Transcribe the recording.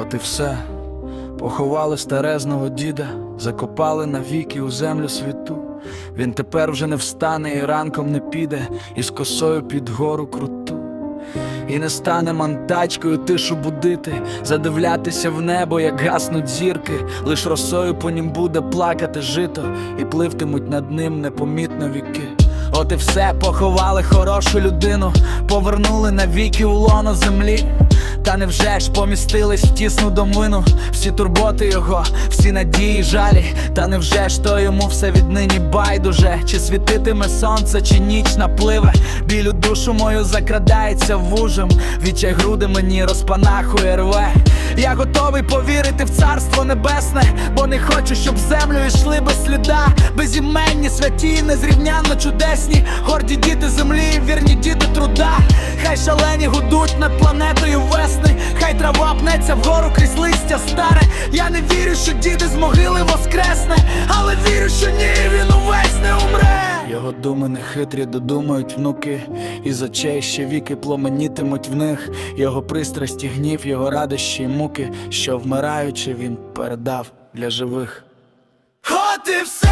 От і все. Поховали старезного діда, закопали навіки у землю світу. Він тепер вже не встане і ранком не піде, із косою під гору круту. І не стане мантачкою тишу будити, задивлятися в небо, як гаснуть зірки, лиш росою по нім буде плакати жито, і пливтимуть над ним непомітно віки. От і все, поховали хорошу людину, повернули навіки у лоно землі. Та невже ж помістились в тісну домину? Всі турботи його, всі надії, жалі. Та невже ж то йому все віднині байдуже? Чи світитиме сонце, чи ніч напливе? Білю душу мою закрадається вужем Відчай груди мені розпанахує рве. Я готовий повірити в царство небесне Бо не хочу, щоб землю йшли без сліда. Безіменні, святі, незрівнянно чудесні. Горді діти землі, вірні діти труда Хай шалені гудуть над планетою весни, хай трава пнеться вгору крізь листя старе. Я не вірю, що діди з могили воскресне, але вірю, що ні, він увесь не умре. Його думи нехитрі додумають внуки, і з очей ще віки пломенітимуть в них. Його пристрасті, гнів, його радощі й муки, що вмираючи, він передав для живих. От і все,